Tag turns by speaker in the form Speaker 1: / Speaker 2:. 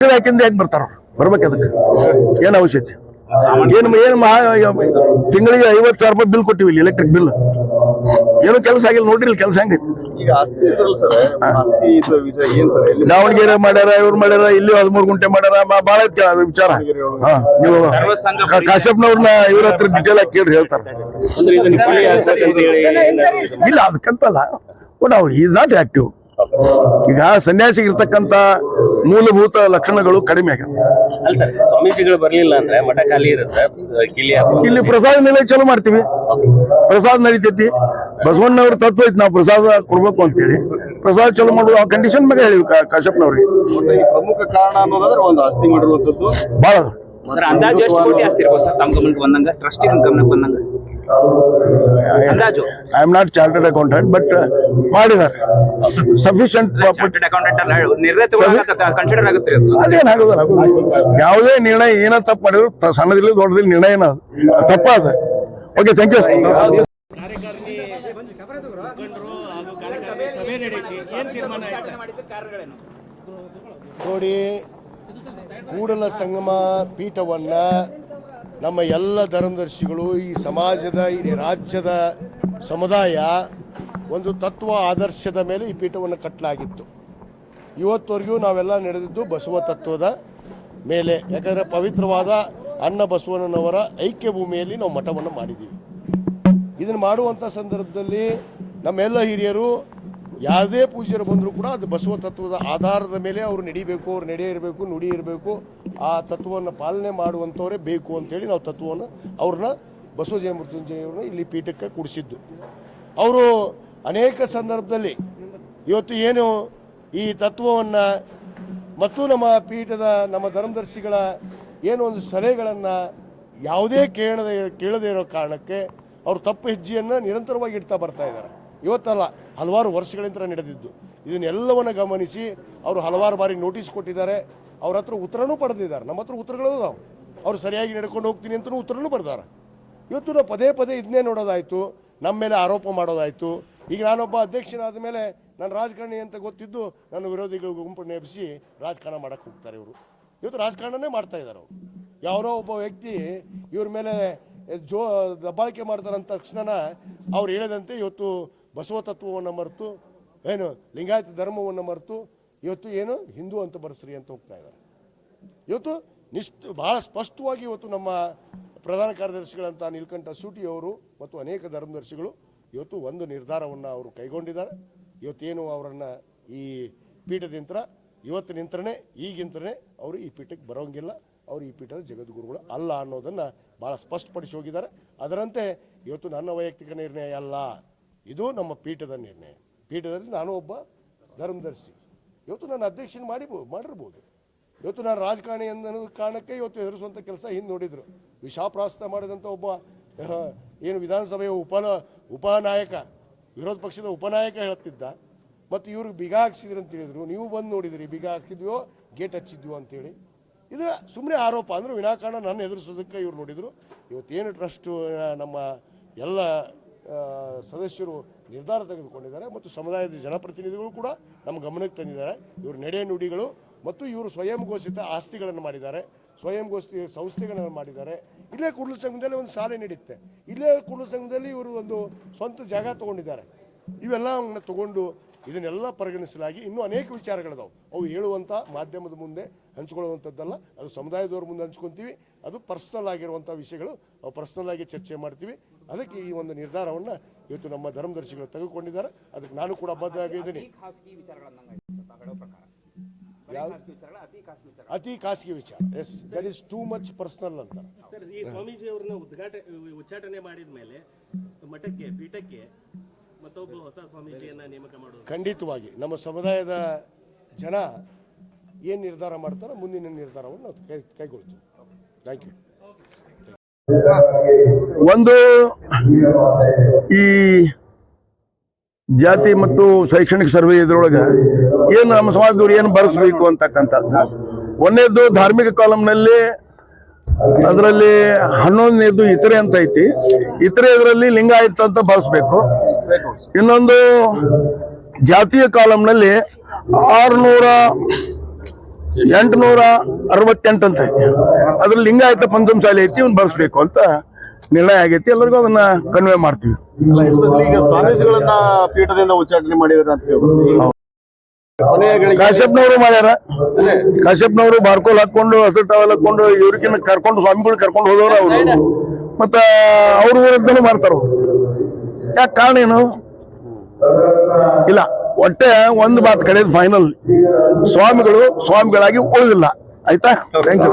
Speaker 1: ಹಾಕಿಂದ ಹೆಂಗ್ ಬರ್ತಾರ. ಬರ್ಬೇಕು ಅದಕ್ಕೆ. ಏನ್ ಅವಶ್ಯತೆ ಏನು ಏನು ತಿಂಗಳಿಗೆ ಐವತ್ತು ಸಾವಿರ ರೂಪಾಯಿ ಬಿಲ್ ಕೊಟ್ಟಿವಿ ಇಲ್ಲಿ ಎಲೆಕ್ಟ್ರಿಕ್ ಬಿಲ್ ಏನು ಕೆಲಸ ಆಗಿಲ್ಲ ನೋಡ್ರಿ ಕೆಲಸ ಹೆಂಗೈತಿ.
Speaker 2: ಈಗ ಆಸ್ತಿ ಇದ್ರಲ್ಲ ಸರ್ ಆಸ್ತಿ ಇದು ವಿಷಯ ಏನ್ ಸರ್ ಎಲ್ಲಿ
Speaker 1: ದಾವಣಗೆರೆ ಮಾಡ್ಯಾರ ಇವ್ರು ಮಾಡ್ಯಾರ ಇಲ್ಲಿ ಹದಿಮೂರು ಗುಂಟೆ ಮಾಡ್ಯಾರ ಬಹಳ ಬಾಳ ಐತಿ ಕೇಳ ವಿಚಾರ. ಹಾ ನೀವು ಕಾ- ಕಾಶ್ಯಪ್ನವ್ರನ್ನ ಇವ್ರ ಹತ್ರ ಡಿಟೇಲ್ ಆಗಿ ಕೇಳಿ ಹೇಳ್ತಾರ. ಇಲ್ಲ ಅದಕ್ಕಂತಲ್ಲ. ಅವ್ರು ಈಸ್ ನಾಟ್ ಆಕ್ಟಿವ್ ಈಗ ಸನ್ಯಾಸಿಗೆ ಇರ್ತಕ್ಕಂತ ಮೂಲಭೂತ ಲಕ್ಷಣಗಳು ಕಡಿಮೆ ಆಗಿದೆ
Speaker 3: ಅಲ್ಲ ಸರ್ ಸ್ವಾಮೀಜಿಗಳು ಬರ್ಲಿಲ್ಲ ಅಂದ್ರೆ ಮಠ ಖಾಲಿ ಇರುತ್ತೆ ಕಿಲಿ ಹಾಕೋ
Speaker 1: ಇಲ್ಲಿ ಪ್ರಸಾದ ನಿಲಯ ಚಲೋ ಮಾಡ್ತೀವಿ. ಪ್ರಸಾದ ನಡೀತೈತಿ. ಬಸವಣ್ಣವ್ರ ತತ್ವ ಐತಿ ನಾವು ಪ್ರಸಾದ ಕೊಡ್ಬೇಕು ಅಂತೇಳಿ. ಪ್ರಸಾದ ಚಲೋ ಮಾಡುದು ಆ ಕಂಡೀಷನ್ ಮೇಲೆ ಹೇಳಿ ಕಾ-
Speaker 2: ಈ ಪ್ರಮುಖ ಕಾರಣ ಅನ್ನೋದಾದ್ರೆ ಒಂದು ಆಸ್ತಿ ಮಾಡಿರುವಂತದ್ದು
Speaker 1: ಬಹಳ
Speaker 3: ಸರ್ ಅಂದಾಜು ಎಷ್ಟು ಕೋಟಿ ಆಸ್ತಿ ಇರ್ಬೋದು ಸರ್ ತಮ್ಮ ಗಮನಕ್ಕೆ ಬಂದಂಗ? ಟ್ರಸ್ಟ್ ಗಮನಕ್ಕೆ ಬಂದಂಗ?
Speaker 1: I am not chartered accountant but ಮಾಡಿದ್ದಾರೆ. ಸಫಿಶಿಯಂಟ್ ಪ್ರಾಪರ್ಟಿ
Speaker 3: ಚಾರ್ಟೆಡ್ ಅಕೌಂಟೆಂಟ್ ಅಲ್ಲ ನಿರ್ಣಯ ಕನ್ಸಿಡರ್ ಆಗುತ್ತೆ ಅದು.
Speaker 1: ಯಾವುದೇ ನಿರ್ಣಯ ಏನ ತಪ್ಪು ಮಾಡಿದ್ರು ಸಣ್ಣದಿಲ್ಲ ದೊಡ್ಡದಿಲ್ಲ ನಿರ್ಣಯ ಏನ ತಪ್ಪಾದ ಓಕೆ ಥ್ಯಾಂಕ್ ಯು
Speaker 4: ನೋಡಿ ಕೂಡಲ ಸಂಗಮ ಪೀಠವನ್ನ ನಮ್ಮ ಎಲ್ಲ ಧರ್ಮದರ್ಶಿಗಳು ಈ ಸಮಾಜದ, ಇಡೀ ರಾಜ್ಯದ ಸಮುದಾಯ ಒಂದು ತತ್ವ ಆದರ್ಶದ ಮೇಲೆ ಈ ಪೀಠವನ್ನು ಕಟ್ಟಲಾಗಿತ್ತು. ಇವತ್ತವರೆಗೂ ನಾವೆಲ್ಲ ನಡೆದಿದ್ದು ಬಸವ ತತ್ವದ ಮೇಲೆ. ಯಾಕಂದರೆ ಪವಿತ್ರವಾದ ಅನ್ನ ಬಸವಣ್ಣನವರ ಐಕ್ಯ ಭೂಮಿಯಲ್ಲಿ ನಾವು ಮಠವನ್ನು ಮಾಡಿದ್ದೀವಿ. ಇದನ್ನು ಮಾಡುವಂಥ ಸಂದರ್ಭದಲ್ಲಿ ನಮ್ಮೆಲ್ಲ ಹಿರಿಯರು ಯಾವುದೇ ಪೂಜ್ಯರು ಬಂದರೂ ಕೂಡ ಅದು ಬಸವ ತತ್ವದ ಆಧಾರದ ಮೇಲೆ ಅವರು ನಡಿಬೇಕು, ಅವ್ರು ನಡೆ ಇರಬೇಕು, ನುಡಿ ಇರಬೇಕು. ಆ ತತ್ವವನ್ನು ಪಾಲನೆ ಮಾಡುವಂಥವರೇ ಬೇಕು ಅಂತೇಳಿ ನಾವು ತತ್ವವನ್ನು ಅವ್ರನ್ನ ಬಸವ ಜಯಮೃತ್ಯುಂಜಯವ್ರನ್ನ ಇಲ್ಲಿ ಪೀಠಕ್ಕೆ ಕೂಡಿಸಿದ್ದು. ಅವರು ಅನೇಕ ಸಂದರ್ಭದಲ್ಲಿ ಇವತ್ತು ಏನು ಈ ತತ್ವವನ್ನು ಮತ್ತು ನಮ್ಮ ಪೀಠದ ನಮ್ಮ ಧರ್ಮದರ್ಶಿಗಳ ಏನು ಒಂದು ಸಲಹೆಗಳನ್ನು ಯಾವುದೇ ಕೇಳದೆ, ಕೇಳದೇ ಇರೋ ಕಾರಣಕ್ಕೆ ಅವರು ತಪ್ಪು ಹೆಜ್ಜೆಯನ್ನು ನಿರಂತರವಾಗಿ ಇಡ್ತಾ ಬರ್ತಾ ಇದ್ದಾರೆ. ಇವತ್ತಲ್ಲ ಹಲವಾರು ವರ್ಷಗಳಿಂದ ನಡೆದಿದ್ದು. ಇದನ್ನೆಲ್ಲವನ್ನು ಗಮನಿಸಿ ಅವರು ಹಲವಾರು ಬಾರಿ ನೋಟಿಸ್ ಕೊಟ್ಟಿದ್ದಾರೆ. ಅವ್ರ ಹತ್ರ ಉತ್ತರನೂ ಪಡೆದಿದ್ದಾರೆ. ನಮ್ಮ ಹತ್ರ ಉತ್ತರಗಳು ನಾವು. ಅವ್ರು ಸರಿಯಾಗಿ ನಡ್ಕೊಂಡು ಹೋಗ್ತೀನಿ ಅಂತಲೂ ಉತ್ತರನೂ ಬರ್ದಾರೆ. ಇವತ್ತು ನಾವು ಪದೇ ಪದೇ ಇದನ್ನೇ ನೋಡೋದಾಯಿತು. ನಮ್ಮ ಮೇಲೆ ಆರೋಪ ಮಾಡೋದಾಯಿತು. ಈಗ ನಾನೊಬ್ಬ ಅಧ್ಯಕ್ಷನಾದ ಮೇಲೆ ನಾನು ರಾಜಕಾರಣಿ ಅಂತ ಗೊತ್ತಿದ್ದು ನನ್ನ ವಿರೋಧಿಗಳ ಗುಂಪು ನೆಪಿಸಿ ರಾಜಕಾರಣ ಮಾಡಕ್ಕೆ ಹೋಗ್ತಾರೆ ಇವರು. ಇವತ್ತು ರಾಜಕಾರಣನೇ ಮಾಡ್ತಾ ಇದ್ದಾರೆ ಅವರು. ಯಾರೋ ಒಬ್ಬ ವ್ಯಕ್ತಿ ಇವ್ರ ಮೇಲೆ ಜೋ ದಬ್ಬಾಳಿಕೆ ಮಾಡ್ತಾರಂತ ತಕ್ಷಣ ಅವ್ರು ಹೇಳಿದಂತೆ ಇವತ್ತು ಬಸವ ತತ್ವವನ್ನು ಮರೆತು, ಏನು, ಲಿಂಗಾಯತ ಧರ್ಮವನ್ನು ಮರೆತು ಇವತ್ತು ಏನು, ಹಿಂದೂ ಅಂತ ಬರ್ಸ್ರಿ ಅಂತ ಹೋಗ್ತಾ ಇದ್ದಾರೆ. ಇವತ್ತು ನಿಷ್ಠ ಭಾಳ ಸ್ಪಷ್ಟವಾಗಿ ಇವತ್ತು ನಮ್ಮ ಪ್ರಧಾನ ಕಾರ್ಯದರ್ಶಿಗಳಂತ ನೀಲ್ಕಂಠ ಸೂಟಿ ಅವರು ಮತ್ತು ಅನೇಕ ಧರ್ಮದರ್ಶಿಗಳು ಇವತ್ತು ಒಂದು ನಿರ್ಧಾರವನ್ನು ಅವರು ಕೈಗೊಂಡಿದ್ದಾರೆ. ಇವತ್ತೇನು ಅವರನ್ನು ಈ ಪೀಠದಿಂತ್ರ ಇವತ್ತು ನಿಂತ್ರನೇ ಈಗಿಂತ್ರನೇ ಅವರು ಈ ಪೀಠಕ್ಕೆ ಬರೋಂಗಿಲ್ಲ. ಅವರು ಈ ಪೀಠದ ಜಗದ್ಗುರುಗಳು ಅಲ್ಲ ಅನ್ನೋದನ್ನು ಭಾಳ ಸ್ಪಷ್ಟಪಡಿಸಿ ಹೋಗಿದ್ದಾರೆ. ಅದರಂತೆ ಇವತ್ತು ನನ್ನ ವೈಯಕ್ತಿಕ ನಿರ್ಣಯ ಅಲ್ಲ. ಇದು ನಮ್ಮ ಪೀಠದ ನಿರ್ಣಯ. ಪೀಠದಲ್ಲಿ ನಾನು ಒಬ್ಬ ಧರ್ಮದರ್ಶಿ. ಇವತ್ತು ನಾನು ಅಧ್ಯಕ್ಷನ ಮಾಡಿಬೋದು ಮಾಡಿರ್ಬೋದು. ಇವತ್ತು ನಾನು ರಾಜಕಾರಣಿ ಅನ್ನೋ ಕಾರಣಕ್ಕೆ ಇವತ್ತು ಎದುರಿಸುವಂಥ ಕೆಲಸ ಹಿಂದೆ ನೋಡಿದ್ರು. ವಿಷಾಪ್ರಾಸ್ತ ಮಾಡಿದಂಥ ಒಬ್ಬ ಏನು ವಿಧಾನಸಭೆಯ ಉಪನ, ಉಪನಾಯಕ, ವಿರೋಧ ಪಕ್ಷದ ಉಪನಾಯಕ ಹೇಳ್ತಿದ್ದ ಮತ್ತು ಇವ್ರಿಗೆ ಬಿಗ ಹಾಕ್ಸಿದ್ರು ಅಂತ ಹೇಳಿದ್ರು. ನೀವು ಬಂದು ನೋಡಿದ್ರಿ, ಬಿಗ ಹಾಕಿದ್ವೋ ಗೇಟ್ ಹಚ್ಚಿದ್ವೋ ಅಂತೇಳಿ. ಇದು ಸುಮ್ಮನೆ ಆರೋಪ, ಅಂದ್ರೆ ವಿನಾಕಾರಣ ನನ್ನ ಎದುರಿಸೋದಕ್ಕೆ ಇವ್ರು ನೋಡಿದ್ರು. ಇವತ್ತೇನು ಟ್ರಸ್ಟು ನಮ್ಮ ಎಲ್ಲ ಸದಸ್ಯರು ನಿರ್ಧಾರ ತೆಗೆದುಕೊಂಡಿದ್ದಾರೆ ಮತ್ತು ಸಮುದಾಯದ ಜನಪ್ರತಿನಿಧಿಗಳು ಕೂಡ ನಮ್ಮ ಗಮನಕ್ಕೆ ತಂದಿದ್ದಾರೆ. ಇವರು ನಡೆ ನುಡಿಗಳು ಮತ್ತು ಇವರು ಸ್ವಯಂ ಘೋಷಿತ ಆಸ್ತಿಗಳನ್ನು ಮಾಡಿದ್ದಾರೆ. ಸ್ವಯಂ ಘೋಷಿತ ಸಂಸ್ಥೆಗಳನ್ನು ಮಾಡಿದ್ದಾರೆ. ಇಲ್ಲೇ ಕುಡ್ಲ ಸಂಘದಲ್ಲಿ ಒಂದು ಸಾಲೆ ನೀಡುತ್ತೆ ಇಲ್ಲೇ ಕುಡ್ಲ ಸಂಘದಲ್ಲಿ ಇವರು ಒಂದು ಸ್ವಂತ ಜಾಗ ತಗೊಂಡಿದ್ದಾರೆ. ಇವೆಲ್ಲವನ್ನು ತಗೊಂಡು ಇದನ್ನೆಲ್ಲ ಪರಿಗಣಿಸಲಾಗಿ ಇನ್ನೂ ಅನೇಕ ವಿಚಾರಗಳಿದಾವೆ. ಅವು ಹೇಳುವಂಥ ಮಾಧ್ಯಮದ ಮುಂದೆ ಹಂಚ್ಕೊಳ್ಳುವಂಥದ್ದಲ್ಲ. ಅದು ಸಮುದಾಯದವ್ರ ಮುಂದೆ ಹಂಚ್ಕೊತೀವಿ. ಅದು ಪರ್ಸನಲ್ ಆಗಿರುವಂಥ ವಿಷಯಗಳು ಪರ್ಸ್ನಲ್ ಪರ್ಸನಲ್ ಆಗಿ ಚರ್ಚೆ ಮಾಡ್ತೀವಿ. ಅದಕ್ಕೆ ಈ ಒಂದು ನಿರ್ಧಾರವನ್ನು ಇವತ್ತು ನಮ್ಮ ಧರ್ಮದರ್ಶಿಗಳು ತೆಗೆದುಕೊಂಡಿದ್ದಾರೆ. ಅದಕ್ಕೆ ನಾನು ಕೂಡ ಬದ್ಧವಾಗಿದ್ದೀನಿ
Speaker 3: ಅತಿ ಖಾಸಗಿ ವಿಚಾರ
Speaker 4: ಅತಿ ಖಾಸಗಿ ವಿಚಾರ. Yes that is too much personal ಅಂತ
Speaker 5: ಸರ್ ಈ ಸ್ವಾಮೀಜಿ ಅವ್ರನ್ನ ಉದ್ಘಾಟನೆ ಉಚ್ಚಾಟನೆ ಮಾಡಿದ ಮೇಲೆ ಮಠಕ್ಕೆ ಪೀಠಕ್ಕೆ ಮತ್ತೊಬ್ಬ ಹೊಸ ಸ್ವಾಮೀಜಿಯನ್ನ ನೇಮಕ ಮಾಡೋದು.
Speaker 4: ಖಂಡಿತವಾಗಿ. ನಮ್ಮ ಸಮುದಾಯದ ಜನ ಏನು ನಿರ್ಧಾರ ಮಾಡ್ತಾರೋ ಮುಂದಿನ ನಿರ್ಧಾರವನ್ನು ನಾವು ಕೈ ಕೈಗೊಳ್ತೀವಿ. ಥ್ಯಾಂಕ್ ಯು
Speaker 1: ಒಂದು ಈ ಜಾತಿ ಮತ್ತು ಶೈಕ್ಷಣಿಕ ಸರ್ವೆ ಇದ್ರೊಳಗೆ ಏನು ನಮ್ಮ ಸಮಾಜದವ್ರು ಏನು ಬರೆಸ್ಬೇಕು ಅಂತಕ್ಕಂಥದ್ದು ಒಂದನೇದ್ದು ಧಾರ್ಮಿಕ ಕಾಲಂನಲ್ಲಿ ಅದರಲ್ಲಿ ಹನ್ನೊಂದನೇದು ಇತರೆ ಅಂತ ಐತಿ. ಇತರೆ ಇದರಲ್ಲಿ ಲಿಂಗಾಯತ ಅಂತ ಬಳಸ್ಬೇಕು ಇನ್ನೊಂದು ಜಾತಿಯ ಕಾಲಂನಲ್ಲಿ ಆರುನೂರ ಎಂಟುನೂರ ಅರವತ್ತೆಂಟು ಅಂತ ಐತಿ. ಅದ್ರಲ್ಲಿ ಲಿಂಗಾಯತ ಶಾಲೆ ಐತಿ ಇವ್ನು ಬರ್ಸ್ಬೇಕು ಅಂತ ನಿರ್ಣಯ ಆಗೈತಿ. ಎಲ್ಲರಿಗೂ ಅದನ್ನ ಕನ್ವೆ ಮಾಡ್ತೀವಿ.
Speaker 2: ಈಗ ಸ್ವಾಮೀಜಿಗಳನ್ನ ಪೀಠದಿಂದ ಉಚ್ಚಾಟನೆ ಮಾಡಿದ್ರ
Speaker 1: ಕಾಶ್ಯಪ್ನವರು ಮಾಡ್ಯಾರ. ಕಾಶ್ಯಪ್ನವರು ಬಾರ್ಕೋಲ್ ಹಾಕೊಂಡು ಹಸಿರು ಟವಲ್ ಹಾಕೊಂಡು ಇವ್ರಿಗಿನ್ನ ಕರ್ಕೊಂಡು ಸ್ವಾಮಿಗಳು ಕರ್ಕೊಂಡು ಹೋದವ್ರು ಅವರು. ಮತ್ತ ಅವ್ರ ವಿರುದ್ಧನೂ ಮಾಡ್ತಾರ ಯಾಕೆ ಕಾರಣ ಏನು? ಇಲ್ಲ. ಒಟ್ಟೆ ಒಂದು ಮಾತು ಕಡೆದು ಫೈನಲ್ ಸ್ವಾಮಿಗಳು ಸ್ವಾಮಿಗಳಾಗಿ ಉಳಿದಿಲ್ಲ. ಆಯ್ತಾ? Thank you